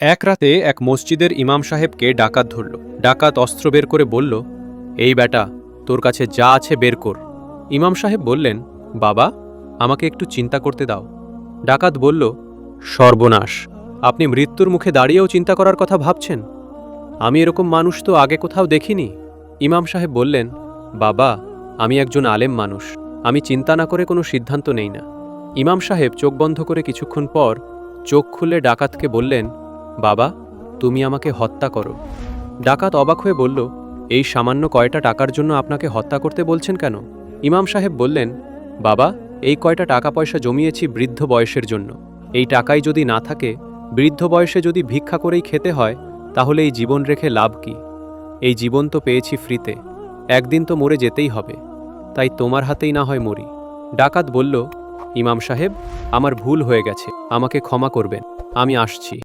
এক রাতে এক মসজিদের ইমাম সাহেবকে ডাকাত ধরল। ডাকাত অস্ত্র বের করে বলল, এই বেটা তোর কাছে যা আছে বের কর। ইমাম সাহেব বললেন, বাবা, আমাকে একটু চিন্তা করতে দাও। ডাকাত বলল, সর্বনাশ, আপনি মৃত্যুর মুখে দাঁড়িয়েও চিন্তা করার কথা ভাবছেন? আমি এরকম মানুষ তো আগে কোথাও দেখিনি। ইমাম সাহেব বললেন, বাবা, আমি একজন আলেম মানুষ, আমি চিন্তা না করে কোনো সিদ্ধান্ত নেই না। ইমাম সাহেব চোখ বন্ধ করে কিছুক্ষণ পর চোখ খুলে ডাকাতকে বললেন বাবা, তুমি আমাকে হত্যা করো। ডাকাত অবাক হয়ে বলল, এই সামান্য কয়টা টাকার জন্য আপনাকে হত্যা করতে বলছেন কেন? ইমাম সাহেব বললেন, বাবা, এই কয়টা টাকা পয়সা জমিয়েছি বৃদ্ধ বয়সের জন্য। এই টাকাই যদি না থাকে, বৃদ্ধ বয়সে যদি ভিক্ষা করেই খেতে হয়, তাহলে এই জীবন রেখে লাভ কি? এই জীবন তো পেয়েছি ফ্রিতে, একদিন তো মরে যেতেই হবে, তাই তোমার হাতেই না হয় মরি। ডাকাত বলল, ইমাম সাহেব, আমার ভুল হয়ে গেছে, আমাকে ক্ষমা করবেন, আমি আসছি।